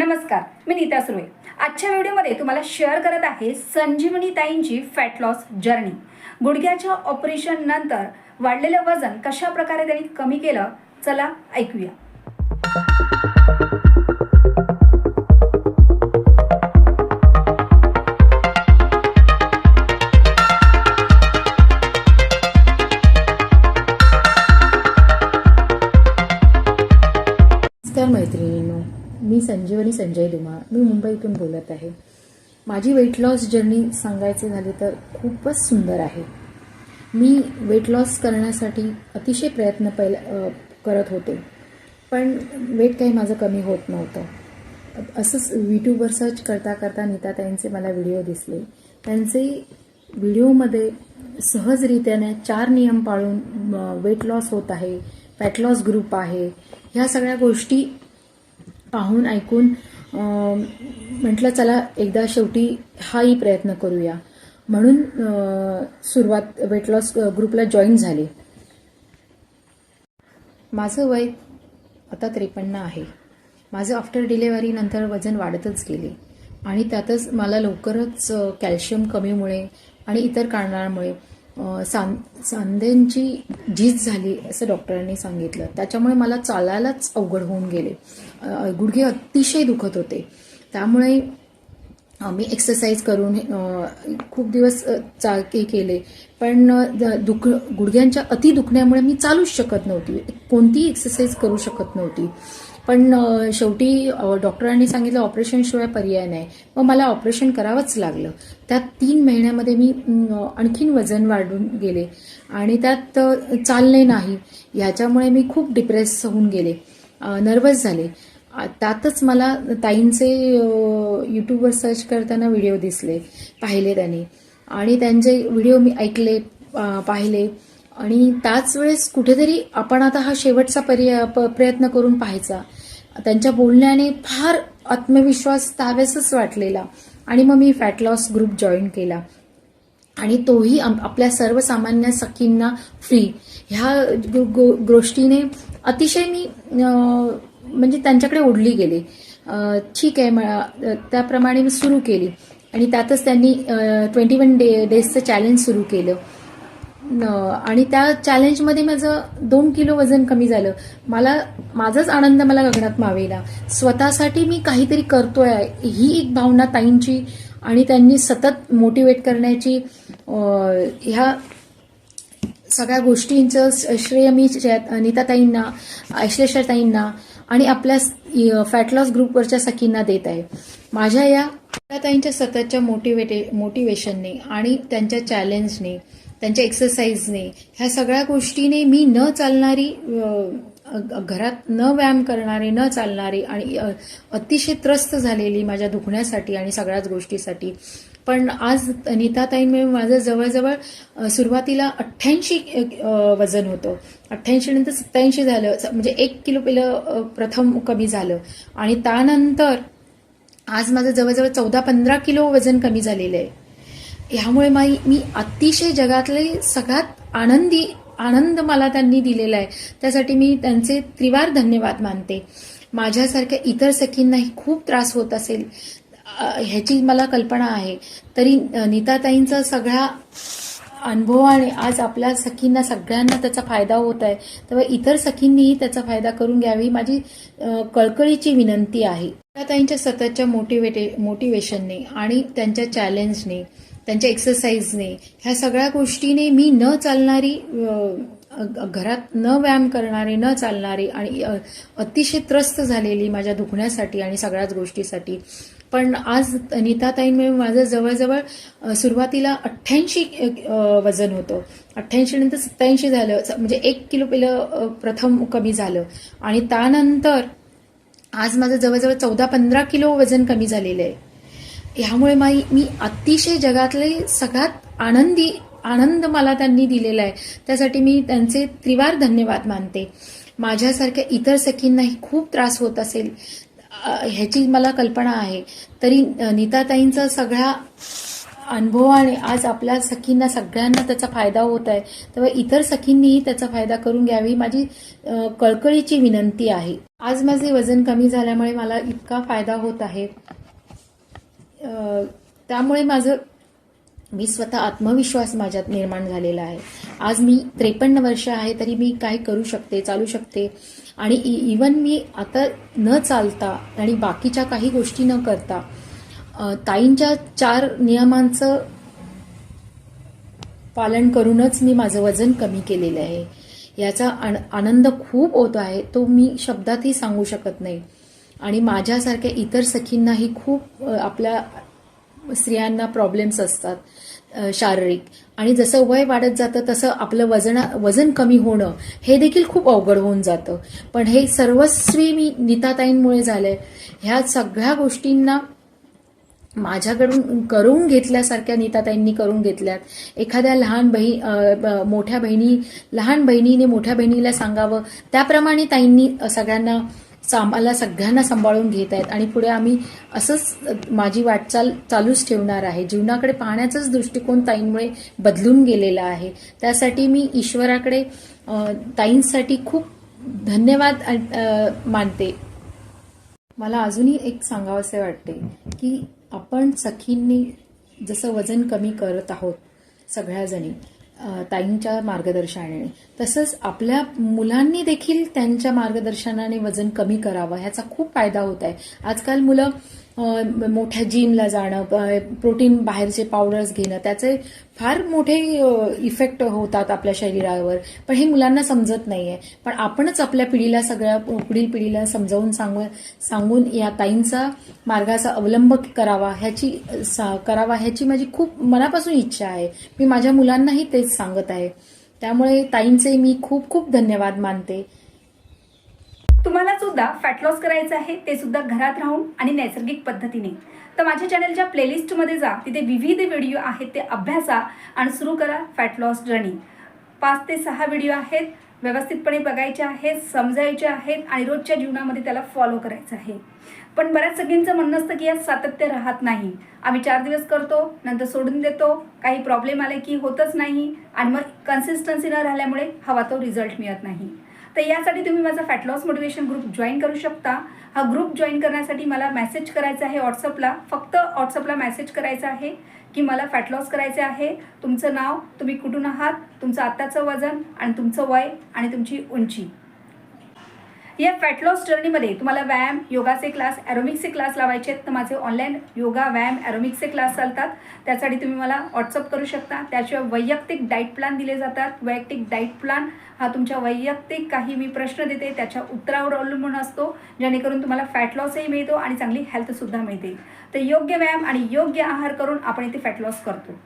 नमस्कार मी नीता सुर्वे. आजच्या व्हिडिओमध्ये तुम्हाला शेअर करत आहे संजीवनी ताईंची फॅट लॉस जर्नी गुडघ्याच्या ऑपरेशन नंतर वाढलेलं वजन कशा प्रकारे त्यांनी कमी केलं चला ऐकूया. नमस्कार मी संजीवनी संजय दुमा मी मुंबईतून बोलत आहे. माझी वेट लॉस जर्नी सांगायचे झाले तर खूपच सुंदर आहे. मी वेट लॉस करण्यासाठी अतिशय प्रयत्न पहिला करत होते. पण वेट काही माझं कमी होत नव्हतं. असंच यूट्यूबवर सर्च करता करता नीताताईंचे मला व्हिडिओ दिसले. त्यांचे व्हिडिओमध्ये सहजरित्याने चार नियम पाळून वेट लॉस होत आहे फॅट लॉस ग्रुप आहे. ह्या सगळ्या गोष्टी पाहून ऐकून म्हटलं चला एकदा शेवटी हाही प्रयत्न करूया. म्हणून सुरुवात वेट लॉस ग्रुपला जॉईन झाले. माझं वय आता त्रेपन्न आहे. माझं आफ्टर डिलेवरी नंतर वजन वाढतच गेले. आणि त्यातच मला लवकरच कॅल्शियम कमीमुळे आणि इतर कारणांमुळे अ, सांध्यांची झीज झाली असं डॉक्टरांनी सांगितलं. त्याच्यामुळे मला चालायलाच अवघड होऊन गेले. गुडघे अतिशय दुखत होते. त्यामुळे मी एक्सरसाइज करून खूप दिवस चालके चा केले. पण दुख गुडघ्यांच्या अति दुखण्यामुळे मी चालूच शकत नव्हती. कोणतीही एक्सरसाइज करू शकत नव्हती. पण शेवटी डॉक्टरांनी सांगितलं ऑपरेशनशिवाय पर्याय नाही. मग मला ऑपरेशन करावंच लागलं. त्यात तीन महिन्यामध्ये मी आणखीन वजन वाढून गेले. आणि त्यात चालले चालणे नाही. ह्याच्यामुळे मी खूप डिप्रेस होऊन गेले. नर्वस झाले. त्यातच मला ताईंचे यूट्यूबवर सर्च करताना व्हिडिओ दिसले पाहिले त्यांनी. आणि त्यांचे व्हिडिओ मी ऐकले पाहिले. आणि त्याच वेळेस कुठेतरी आपण आता हा शेवटचा पर्याय प- प्रयत्न करून पाहायचा. त्यांच्या बोलण्याने फार आत्मविश्वास त्यावेळेसच वाटलेला. आणि मग मी फॅट लॉस ग्रुप जॉईन केला. आणि तोही आपल्या सर्वसामान्य सखींना फ्री ह्या गो- गो- गोष्टीने अतिशय मी म्हणजे त्यांच्याकडे ओढली गेले. ठीक आहे म- त्याप्रमाणे मी सुरू केली. आणि त्यातच त्यांनी ट्वेंटी वन डे डेजचं चॅलेंज सुरू केलं. आणि त्या चॅलेंजमध्ये माझं दोन किलो वजन कमी झालं. मला माझाच आनंद मला गगनात मावेला स्वतःसाठी मी काहीतरी करतोय ही एक भावना ताईंची आणि त्यांनी सतत मोटिवेट करण्याची ह्या सगळ्या गोष्टींचं श्रेय मी नीताताईंना ऐश्लेषाताईंना आणि आपल्या फॅट लॉस ग्रुपवरच्या सखींना देत आहे. माझ्या या ताईंच्या सततच्या मोटिवेटे मोटिवेशनने आणि त्यांच्या चॅलेंजने त्यांच्या एक्सरसाइजने ह्या सगळ्या गोष्टीने मी न चालणारी घरात न व्यायाम करणारे न चालणारे आणि अतिशय त्रस्त झालेली माझ्या दुखण्यासाठी आणि सगळ्याच गोष्टीसाठी. पण आज नीताताईंमुळे माझं जवळजवळ सुरुवातीला अठ्ठ्याऐंशी वजन होतं. अठ्ठ्याऐंशी नंतर सत्याऐंशी झालं. स- म्हणजे एक किलो पहिलं प्रथम कमी झालं. आणि त्यानंतर आज माझं जवळजवळ चौदा पंधरा किलो वजन कमी झालेलं आहे. ह्यामुळे माई मी अतिशय जगातले सगळ्यात आनंदी आनंद मला त्यांनी दिलेला आहे. त्यासाठी मी त्यांचे त्रिवार धन्यवाद मानते. माझ्यासारख्या इतर सखींनाही खूप त्रास होत असेल ह्याची मला कल्पना आहे. तरी नीताताईंचा सगळा अनुभवाने आज आपल्या सखींना सगळ्यांना त्याचा फायदा होत आहे. तेव्हा इतर सखींनीही त्याचा फायदा करून घ्यावी माझी कळकळीची विनंती आहे. नीताताईंच्या सततच्या मोटिवेटे मोटिवेशनने आणि त्यांच्या चॅलेंजने त्यांच्या एक्सरसाइजने ह्या सगळ्या गोष्टीने मी न चालणारी घरात न व्यायाम करणारे न चालणारे आणि अतिशय त्रस्त झालेली माझ्या दुखण्यासाठी आणि सगळ्याच गोष्टीसाठी. पण आज नीताताईंमुळे माझं जवळजवळ सुरुवातीला अठ्ठ्याऐंशी वजन होतं. अठ्ठ्याऐंशी नंतर सत्याऐंशी झालं. स- म्हणजे एक किलो पहिलं प्रथम कमी झालं. आणि त्यानंतर आज माझं जवळजवळ चौदा पंधरा किलो वजन कमी झालेलं आहे. ह्यामुळे माई मी अतिशय जगातले सगळ्यात आनंदी आनंद मला त्यांनी दिलेला आहे. त्यासाठी मी त्यांचे त्रिवार धन्यवाद मानते. माझ्यासारख्या इतर सखींनाही खूप त्रास होत असेल ह्याची मला कल्पना आहे. तरी नीताताईंचा सगळा अनुभवाने आज आपल्या सखींना सगळ्यांना त्याचा फायदा होत आहे. तेव्हा इतर सखींनीही त्याचा फायदा करून घ्यावी माझी कळकळीची विनंती आहे. आज माझे वजन कमी झाल्यामुळे मला इतका फायदा होत आहे. त्यामुळे माझं मी स्वतः आत्मविश्वास माझ्यात निर्माण झालेला आहे. आज मी त्रेपन्न वर्ष आहे तरी मी काय करू शकते चालू शकते? आणि इवन मी आता न चालता आणि बाकीच्या काही गोष्टी न करता ताईंच्या चार नियमांचं पालन करूनच मी माझं वजन कमी केलेलं आहे. याचा आन- आनंद खूप होत आहे तो मी शब्दातही सांगू शकत नाही. आणि माझ्यासारख्या इतर सखींनाही खूप आपल्या स्त्रियांना प्रॉब्लेम्स असतात शारीरिक. आणि जसं वय वाढत जातं तसं आपलं वजन वजन कमी होणं हे देखील खूप अवघड होऊन जातं. पण हे सर्वस्वी मी नीताताईंमुळे झालंय. ह्या सगळ्या गोष्टींना माझ्याकडून करून घेतल्यासारख्या नीताताईंनी करून घेतल्यात. एखाद्या लहान बही मोठ्या बहिणी लहान बहिणीने मोठ्या बहिणीला सांगावं त्याप्रमाणे ताईंनी सगळ्यांना आम्हाला सगळ्यांना सांभाळून घेत आहेत. आणि पुढे आम्ही असंच माझी वाटचाल चालूच ठेवणार आहे. जीवनाकडे पाहण्याचाच दृष्टिकोन ताईंमुळे बदलून गेलेला आहे. त्यासाठी मी ईश्वराकडे ताईंसाठी खूप धन्यवाद मानते. मला अजूनही एक सांगावंसे वाटते की आपण सखींनी जसं वजन कमी करत आहोत सगळ्याजणी ताईंच्या मार्गदर्शनाने. तसंच आपल्या मुलांनी देखील त्यांच्या मार्गदर्शनाने वजन कमी करावं ह्याचा खूप फायदा होत आहे. आजकाल मुलं मोठ्या जिमला जाणं प्रोटीन बाहेरचे पावडर्स घेणं त्याचे फार मोठे इफेक्ट होतात आपल्या शरीरावर. पण हे मुलांना समजत नाहीये. पण आपणच आपल्या पिढीला सगळ्या पुढील पिढीला समजावून सांगू सांगून या ताईंचा मार्गाचा अवलंब करावा ह्याची सा- करावा ह्याची माझी खूप मनापासून इच्छा आहे. मी माझ्या मुलांनाही तेच सांगत आहे. त्यामुळे ताईंचे मी खूप खूप धन्यवाद मानते. तुम्हाला सुद्धा फॅट लॉस करायचं आहे ते सुद्धा घरात राहून आणि नैसर्गिक पद्धतीने. तर माझ्या चॅनलच्या प्लेलिस्टमध्ये जा तिथे विविध व्हिडिओ आहेत ते अभ्यासा आणि सुरू करा फॅट लॉस जर्नी पाच ते सहा व्हिडिओ आहेत व्यवस्थितपणे बघायचे आहेत समजायचे आहेत आणि रोजच्या जीवनामध्ये त्याला फॉलो करायचं आहे. पण बऱ्याच सगळ्यांचं म्हणणं असतं की यात सातत्य राहत नाही. आम्ही चार दिवस करतो नंतर सोडून देतो काही प्रॉब्लेम आले की होतच नाही आणि मग कन्सिस्टन्सी न राहिल्यामुळे हवा तो रिझल्ट मिळत नाही. तर यासाठी तुम्ही माझा fat loss motivation group join करू शकता. हा ग्रुप जॉईन करण्यासाठी मला मेसेज करायचा आहे व्हॉट्सअपला फक्त व्हॉट्सअपला मेसेज करायचा आहे की मला फॅट लॉस करायचे आहे. तुमचं नाव तुम्ही कुठून आहात तुमचं आत्ताचं वजन आणि तुमचं वय आणि तुमची उंची. या फॅट लॉस जर्नीमध्ये तुम्हाला व्यायाम योगाचे क्लास ॲरोमिक्सचे क्लास लावायचे आहेत. तर माझे ऑनलाईन योगा व्यायाम ॲरोमिक्सचे क्लास चालतात. त्यासाठी तुम्ही मला व्हॉट्सअप करू शकता. त्याशिवाय वैयक्तिक डाईट प्लॅन दिले जातात. वैयक्तिक डाईट प्लॅन हा तुमच्या वैयक्तिक काही मी प्रश्न देते त्याच्या उत्तरावर अवलंबून असतो जेणेकरून तुम्हाला फॅट लॉसही मिळतो आणि चांगली हेल्थसुद्धा मिळते. तर योग्य व्यायाम आणि योग्य आहार करून आपण इथे फॅट लॉस करतो.